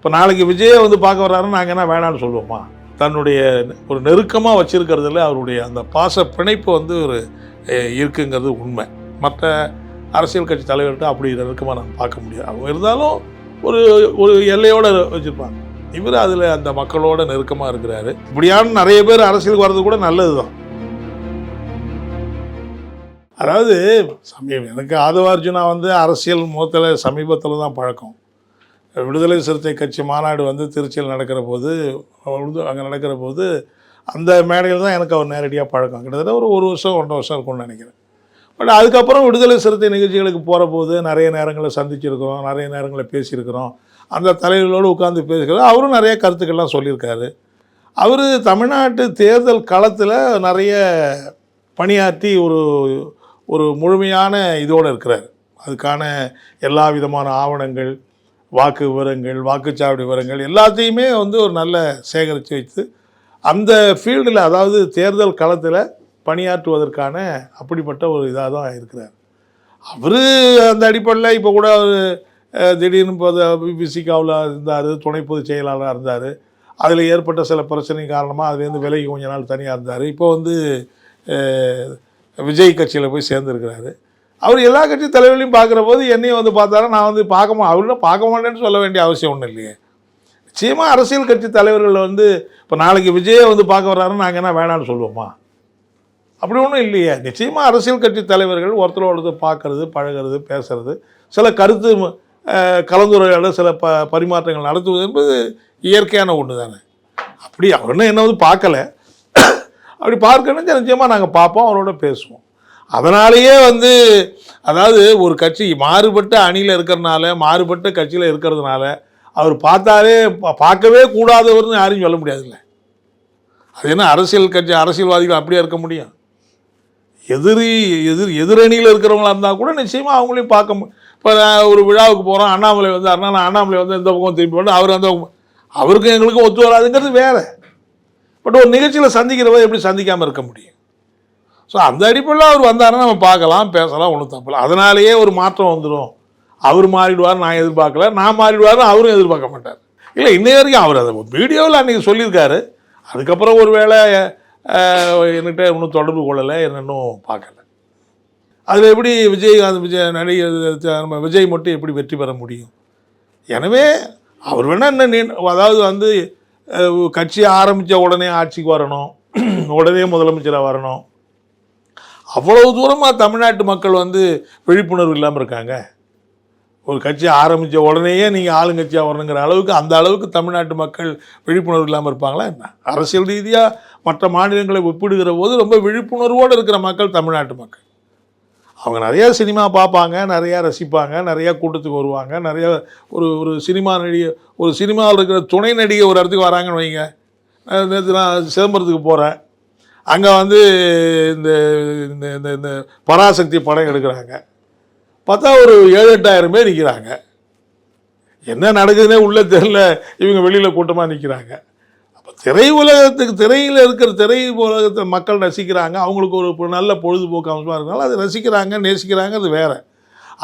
இப்போ நாளைக்கு விஜயை வந்து பார்க்க வர்றாருன்னு நாங்கள் என்ன வேணான்னு சொல்லுவோமா? தன்னுடைய ஒரு நெருக்கமாக வச்சுருக்கிறதுல அவருடைய அந்த பாச பிணைப்பு வந்து ஒரு இருக்குங்கிறது உண்மை. மற்ற அரசியல் கட்சி தலைவர்கிட்ட அப்படி நெருக்கமாக நம்ம பார்க்க முடியாது. அவங்க இருந்தாலும் ஒரு ஒரு எல்லையோடு வச்சுருப்பாங்க. இவர் அதில் அந்த மக்களோட நெருக்கமாக இருக்கிறாரு. இப்படியான நிறைய பேர் அரசியலுக்கு வர்றது கூட நல்லது தான் அதாவது சமீபம் எனக்கு ஆதவார்ஜுனா வந்து அரசியல் முகத்தில் சமீபத்தில் தான் பழக்கம். விடுதலை சிறுத்தை கட்சி மாநாடு வந்து திருச்சியில் நடக்கிற போது அங்கே நடக்கிற போது அந்த மேடையில் தான் எனக்கு அவர் நேரடியாக பழக்கம். கிட்டத்தட்ட ஒரு ஒரு வருஷம் ஒன்றரை வருஷம் இருக்கும்னு நினைக்கிறேன். பட் அதுக்கப்புறம் விடுதலை சிறுத்தை நிகழ்ச்சிகளுக்கு போகிற போது நிறைய நேரங்களில் சந்திச்சிருக்கிறோம் நிறைய நேரங்களில் பேசியிருக்கிறோம். அந்த தலைவர்களோடு உட்காந்து பேசிக்கிறோம் அவரும் நிறைய கருத்துக்கள்லாம் சொல்லியிருக்காரு. அவர் தமிழ்நாட்டு தேர்தல் களத்தில் நிறைய பணியாற்றி ஒரு ஒரு முழுமையான இதோடு இருக்கிறார். அதுக்கான எல்லா விதமான ஆவணங்கள் வாக்கு விவரங்கள் வாக்குச்சாவடி விவரங்கள் எல்லாத்தையுமே வந்து ஒரு நல்ல சேகரித்து வைத்து அந்த ஃபீல்டில் அதாவது தேர்தல் களத்தில் பணியாற்றுவதற்கான அப்படிப்பட்ட ஒரு இதாக தான் இருக்கிறார். அவர் அந்த அடிப்படையில் இப்போ கூட அவர் திடீர்னு இப்போ பிசிகாவில் இருந்தார் துணை பொதுச் செயலாளராக இருந்தார். அதில் ஏற்பட்ட சில பிரச்சனை காரணமாக அதுலேருந்து விலகி கொஞ்ச நாள் தனியாக இருந்தார். இப்போ வந்து விஜய் கட்சியில் போய் சேர்ந்துருக்கிறாரு. அவர் எல்லா கட்சி தலைவர்களையும் பார்க்குற போது என்னையும் வந்து பார்த்தாரு நான் வந்து பார்க்க மா அவரும் பார்க்க மாட்டேன்னு சொல்ல வேண்டிய அவசியம் ஒன்றும் இல்லையே. நிச்சயமாக அரசியல் கட்சி தலைவர்கள் வந்து இப்போ நாளைக்கு விஜயை வந்து பார்க்க வர்றாருன்னு நாங்கள் என்ன வேணாம்னு சொல்லுவோமா? அப்படி ஒன்றும் இல்லையே. நிச்சயமாக அரசியல் கட்சி தலைவர்கள் ஒருத்தரோட ஒருத்தர் பார்க்கறது பழகிறது பேசுறது சில கருத்து அஹ், கலந்துரையாடல் சில ப பரிமாற்றங்கள் நடத்துவது என்பது இயற்கையான ஒன்று தானே அப்படி அவருன்னு என்ன வந்து பார்க்கல. அப்படி பார்க்கணும் நிச்சயமாக நாங்கள் பார்ப்போம் அவரோட பேசுவோம். அதனாலேயே வந்து அதாவது ஒரு கட்சி மாறுபட்ட அணியில் இருக்கிறதுனால மாறுபட்ட கட்சியில் இருக்கிறதுனால அவர் பார்த்தாலே பா- பார்க்கவே கூடாதவர்னு யாரையும் சொல்ல முடியாதுல்ல. அது என்ன அரசியல் கட்சி அரசியல்வாதிகள் அப்படியே இருக்க முடியும்? எதிரி எதிர் எதிரணியில் இருக்கிறவங்களா இருந்தால் கூட நிச்சயமாக அவங்களையும் பார்க்க மு- இப்போ நான் ஒரு விழாவுக்கு போகிறோம் அண்ணாமலை வந்து நான் அண்ணாமலை வந்து இந்த பக்கம் திரும்பி வந்து அவர் அந்த அவருக்கும் எங்களுக்கும் ஒத்து வராதுங்கிறது வேறு. பட் ஒரு நிகழ்ச்சியில் சந்திக்கிறவங்க எப்படி சந்திக்காமல் இருக்க முடியும்? ஸோ அந்த அடிப்படையில் அவர் வந்தாருன்னா நம்ம பார்க்கலாம் பேசலாம் ஒன்றும் தப்பில்லை அதனாலேயே ஒரு மாற்றம் வந்துடும் அவர் மாறிடுவார் நான் எதிர்பார்க்கல நான் மாறிடுவார்னு அவரும் எதிர்பார்க்க மாட்டார். இல்லை இன்றைய வரைக்கும் அவர் அதை வீடியோவில் அன்றைக்கி சொல்லியிருக்காரு. அதுக்கப்புறம் ஒரு வேளை என்கிட்ட இன்னும் தொடர்பு கொள்ளலை என்ன இன்னும் பார்க்கல. அதில் எப்படி விஜயகாந்த் விஜய் நடிகர் நம்ம விஜய் மட்டும் எப்படி வெற்றி பெற முடியும்? எனவே அவர் வேணால் என்ன நீ அதாவது வந்து கட்சி ஆரம்பித்த உடனே ஆட்சிக்கு வரணும். உடனே முதலமைச்சராக வரணும். அவ்வளவு தூரமாக தமிழ்நாட்டு மக்கள் வந்து விழிப்புணர்வு இல்லாமல் இருக்காங்க. ஒரு கட்சி ஆரம்பித்த உடனேயே நீங்கள் ஆளுங்கட்சியாக வரணுங்கிற அளவுக்கு அந்த அளவுக்கு தமிழ்நாட்டு மக்கள் விழிப்புணர்வு இல்லாமல் இருப்பாங்களா என்ன? அரசியல் ரீதியாக மற்ற மாநிலங்களை ஒப்பிடுகிற போது ரொம்ப விழிப்புணர்வோடு இருக்கிற மக்கள் தமிழ்நாட்டு மக்கள். அவங்க நிறையா சினிமா பார்ப்பாங்க நிறையா ரசிப்பாங்க நிறையா கூட்டத்துக்கு வருவாங்க நிறையா ஒரு ஒரு சினிமா நடிகை ஒரு சினிமாவில் இருக்கிற துணை நடிகை ஒரு இடத்துக்கு வராங்கன்னு வைங்க. நேற்று நான் சிதம்பரத்துக்கு போகிறேன் அங்கே வந்து இந்த இந்த இந்த இந்த பராசக்தி படம் எடுக்கிறாங்க. பார்த்தா ஒரு ஏழு எட்டாயிரம் பேர் நிற்கிறாங்க என்ன நடக்குதுன்னே உள்ளே தெரில இவங்க வெளியில் கூட்டமாக நிற்கிறாங்க அப்போ திரை உலகத்துக்கு திரையில் இருக்கிற திரை உலகத்தை மக்கள் ரசிக்கிறாங்க. அவங்களுக்கு ஒரு நல்ல பொழுதுபோக்கு அம்சமாக இருக்கனால அதை ரசிக்கிறாங்க நேசிக்கிறாங்க அது வேற.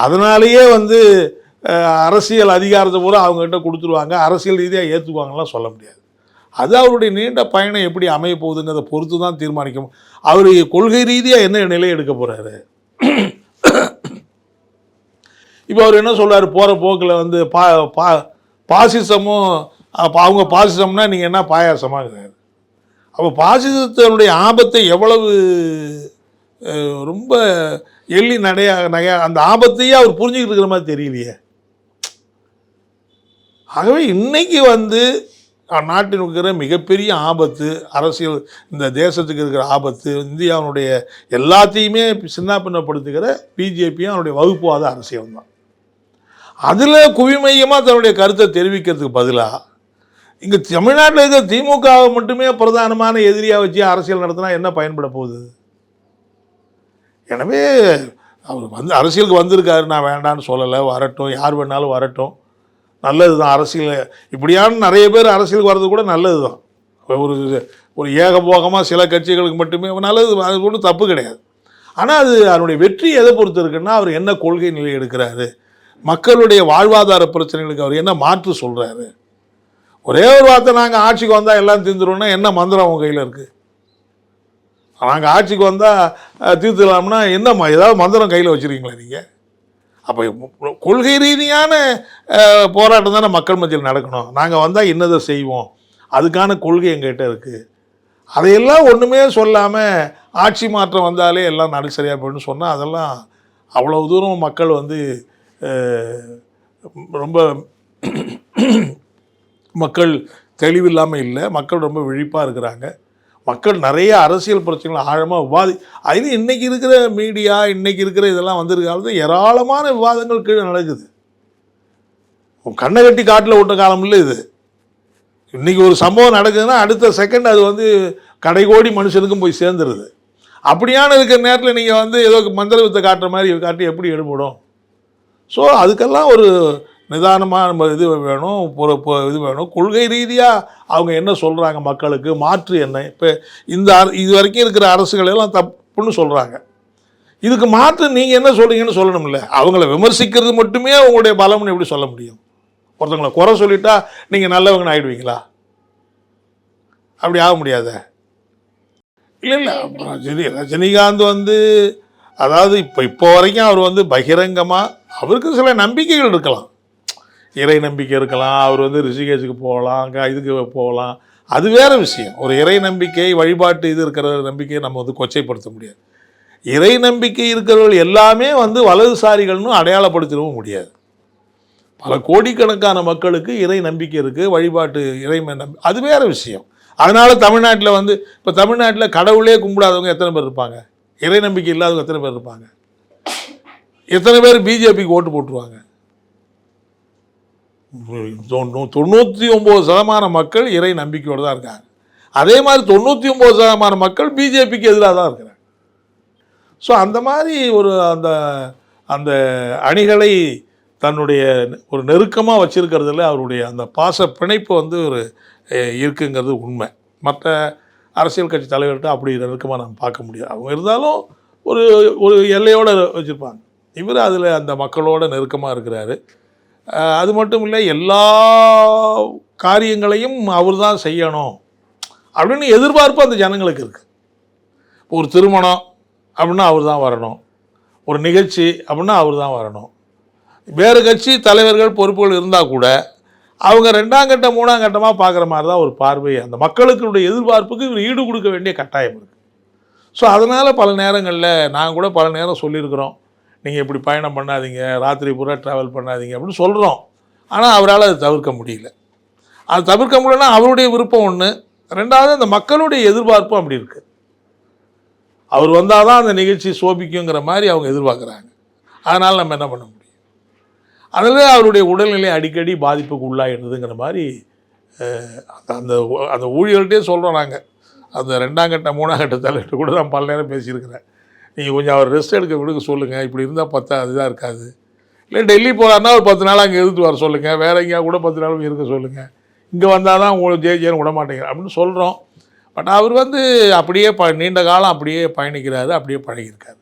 அதனாலேயே வந்து அரசியல் அதிகாரத்தை பூரா அவங்ககிட்ட கொடுத்துருவாங்க. அரசியல் ரீதியாக ஏற்றுக்குவாங்கலாம் சொல்ல முடியாது. அது அவருடைய நீண்ட பயணம் எப்படி அமைய போகுதுங்கிறத பொறுத்து தான் தீர்மானிக்கும். அவர் கொள்கை ரீதியாக என்ன நிலை எடுக்க போகிறாரு இப்போ அவர் என்ன சொல்கிறார் போகிற போக்கில் வந்து பா பா பாசிசமும் அவங்க பாசிசம்னா நீங்கள் என்ன பாயாசமாகிறாரு அப்போ பாசிசத்தினுடைய ஆபத்தை எவ்வளவு ரொம்ப எள்ளி நடைய நகையா அந்த ஆபத்தையே அவர் புரிஞ்சுக்கிட்டு இருக்கிற மாதிரி தெரியலையே. ஆகவே இன்னைக்கு வந்து அஹ், நாட்டில் இருக்கிற மிகப்பெரிய ஆபத்து அரசியல் இந்த தேசத்துக்கு இருக்கிற ஆபத்து இந்தியாவினுடைய எல்லாத்தையுமே சின்ன பின்னப்படுத்துகிற பிஜேபியும் அவனுடைய வகுப்புவாத அரசியல் தான். அதில் குவிமையமாக தன்னுடைய கருத்தை தெரிவிக்கிறதுக்கு பதிலாக இங்கே தமிழ்நாட்டில் இருக்கிற திமுகவை மட்டுமே பிரதானமான எதிரியாக வச்சு அரசியல் நடத்தினா என்ன பயன்பட போகுது? எனவே அவர் வந்து அரசியலுக்கு வந்திருக்காரு நான் வேண்டான்னு சொல்லலை வரட்டும் யார் வேணாலும் வரட்டும். நல்லது தான் அரசியல் இப்படியான நிறைய பேர் அரசியலுக்கு வர்றது கூட நல்லது தான் ஒரு ஒரு ஏகபோகமாக சில கட்சிகளுக்கு மட்டுமே நல்லது அது ஒன்றும் தப்பு கிடையாது. ஆனால் அது அதனுடைய வெற்றி எதை பொறுத்து இருக்குன்னா அவர் என்ன கொள்கை நிலை எடுக்கிறாரு மக்களுடைய வாழ்வாதார பிரச்சனைகளுக்கு அவர் என்ன மாற்று சொல்கிறாரு ஒரே ஒரு வார்த்தை நாங்கள் ஆட்சிக்கு வந்தால் எல்லாம் தீர்ந்துருவோம்னா என்ன மந்திரம் உங்கள் கையில் இருக்குது நாங்கள் ஆட்சிக்கு வந்தால் தீர்த்துலாம்னா என்ன ஏதாவது மந்திரம் கையில் வச்சுருக்கீங்களா நீங்கள் அப்போ கொள்கை ரீதியான போராட்டம் தானே மக்கள் மத்தியில் நடக்கணும். நாங்கள் வந்தால் இன்னதை செய்வோம்? அதுக்கான கொள்கை எங்ககிட்ட இருக்குது அதையெல்லாம் ஒன்றுமே சொல்லாமல் ஆட்சி மாற்றம் வந்தாலே எல்லாம் நடு சரியாக போயிடும்னு சொன்னால் அதெல்லாம் அவ்வளோ தூரம் மக்கள் வந்து ரொம்ப மக்கள் தெளிவில்லாமல் இல்லை. மக்கள் ரொம்ப விழிப்பாக இருக்கிறாங்க. மக்கள் நிறைய அரசியல் பிரச்சனைகளை ஆழமாக விவாதி அது இன்னைக்கு இருக்கிற மீடியா இன்றைக்கி இருக்கிற இதெல்லாம் வந்திருக்க காலத்தில் ஏராளமான விவாதங்கள் கீழே நடக்குது. கண்ணை கட்டி காட்டில் விட்ட காலம் இல்லை இது. இன்றைக்கி ஒரு சம்பவம் நடக்குதுன்னா அடுத்த செகண்ட் அது வந்து கடைகோடி மனுஷனுக்கும் போய் சேர்ந்துருது. அப்படியான இருக்கிற நேரத்தில் நீங்கள் வந்து ஏதோ மந்திர வித்தை காட்டுற மாதிரி காட்டி எப்படி எடுபடும்? ஸோ அதுக்கெல்லாம் ஒரு நிதானமாக நம்ம இது வேணும் இது வேணும். கொள்கை ரீதியாக அவங்க என்ன சொல்கிறாங்க மக்களுக்கு? மாற்று என்ன? இப்போ இந்த இது வரைக்கும் இருக்கிற அரசுகள் எல்லாம் தப்புன்னு சொல்கிறாங்க இதுக்கு மாற்று நீங்கள் என்ன சொல்கிறீங்கன்னு சொல்லணும்ல. அவங்கள விமர்சிக்கிறது மட்டுமே அவங்களுடைய பலம்னு எப்படி சொல்ல முடியும்? ஒருத்தவங்களை குறை சொல்லிட்டா நீங்கள் நல்லவங்கன்னு ஆயிடுவீங்களா? அப்படி ஆக முடியாத. இல்லை இல்லை. ரஜினி ரஜினிகாந்த் வந்து அதாவது இப்போ இப்போ வரைக்கும் அவர் வந்து பகிரங்கமாக அவருக்கு சில நம்பிக்கைகள் இருக்கலாம். இறை நம்பிக்கை இருக்கலாம் அவர் வந்து ரிஷிகேஷுக்கு போகலாம் அங்கே இதுக்கு போகலாம். அது வேற விஷயம். ஒரு இறை நம்பிக்கை வழிபாட்டு இது இருக்கிற நம்பிக்கையை நம்ம வந்து கொச்சைப்படுத்த முடியாது. இறை நம்பிக்கை இருக்கிறவர்கள் எல்லாமே வந்து வலதுசாரிகள்னு அடையாளப்படுத்திடவும் முடியாது. பல கோடிக்கணக்கான மக்களுக்கு இறை நம்பிக்கை இருக்குது வழிபாட்டு இறை நம்பி அது வேற விஷயம். அதனால் தமிழ்நாட்டில் வந்து இப்போ தமிழ்நாட்டில் கடவுளே கும்பிடாதவங்க எத்தனை பேர் இருப்பாங்க? இறை நம்பிக்கை இல்லாதவங்க எத்தனை பேர் இருப்பாங்க? எத்தனை பேர் பிஜேபிக்கு ஓட்டு போட்டுருவாங்க? தொண்ணூற்றி ஒம்பது சதமான மக்கள் இறை நம்பிக்கையோடு தான் இருக்காங்க. அதே மாதிரி தொண்ணூற்றி ஒம்பது சதமான மக்கள் பிஜேபிக்கு எதிராக தான் இருக்கிறாங்க. ஸோ அந்த மாதிரி ஒரு அந்த அந்த அணிகளை தன்னுடைய ஒரு நெருக்கமாக வச்சிருக்கிறதுல அவருடைய அந்த பாச பிணைப்பு வந்து ஒரு இருக்குங்கிறது உண்மை. மற்ற அரசியல் கட்சி தலைவர்கிட்ட அப்படி நெருக்கமாக நம்ம பார்க்க முடியாது. அவங்க இருந்தாலும் ஒரு ஒரு எல்லையோடு வச்சுருப்பாங்க. இவர் அதில் அந்த மக்களோட நெருக்கமாக இருக்கிறாரு. அது மட்டும் இல்லை எல்லா காரியங்களையும் அவர் தான் செய்யணும் அப்படின்னு எதிர்பார்ப்பு அந்த ஜனங்களுக்கு இருக்குது ஒரு திருமணம் அப்படின்னா அவர் தான் வரணும். ஒரு நிகழ்ச்சி அப்படின்னா அவர் தான் வரணும். வேறு கட்சி தலைவர்கள் பொறுப்புகள் இருந்தால் கூட அவங்க ரெண்டாம் கட்டம் மூணாம் கட்டமாக பார்க்குற மாதிரி தான் ஒரு பார்வை. அந்த மக்களுக்குடைய எதிர்பார்ப்புக்கு இவர் ஈடு கொடுக்க வேண்டிய கட்டாயம் இருக்குது ஸோ அதனால் பல நேரங்களில் நாங்கள் கூட பல நேரம் சொல்லியிருக்கிறோம். நீங்கள் இப்படி பயணம் பண்ணாதீங்க ராத்திரி பூரா ட்ராவல் பண்ணாதீங்க அப்படின்னு சொல்கிறோம் ஆனால் அவரால் அதை தவிர்க்க முடியல. அது தவிர்க்க முடியலன்னா அவருடைய விருப்பம் ஒன்று ரெண்டாவது அந்த மக்களுடைய எதிர்பார்ப்பும் அப்படி இருக்குது அவர் வந்தால் தான் அந்த நிகழ்ச்சி சோபிக்குங்கிற மாதிரி அவங்க எதிர்பார்க்குறாங்க. அதனால் நம்ம என்ன பண்ண முடியும்? அதில் அவருடைய உடல்நிலை அடிக்கடி பாதிப்புக்கு உள்ளாகிடுதுங்கிற மாதிரி அந்த- அந்த ஊழியர்கிட்டே அந்த சொல்கிறோம் நாங்கள் அந்த ரெண்டாம் கட்ட மூணாம் கட்ட தலைவர்கிட்ட கூட நான் பல நேரம் பேசியிருக்கிறேன். நீங்கள் கொஞ்சம் அவர் ரெஸ்ட் எடுக்க விடுக்க சொல்லுங்கள் இப்படி இருந்தால் பத்தா அதுதான் இருக்காது. இல்லை டெல்லி போகிறாருன்னா ஒரு பத்து நாள் அங்கே இருந்துட்டு வர சொல்லுங்கள் வேற எங்கேயா கூட பத்து நாள் இருக்க சொல்லுங்கள் இங்கே வந்தால் தான் உங்களுக்கு ஜே ஜேன்னு விட மாட்டேங்கிற அப்படின்னு சொல்கிறோம் பட் அவர் வந்து அப்படியே ப நீண்ட காலம் அப்படியே பயணிக்கிறாரு அப்படியே பழகியிருக்காரு.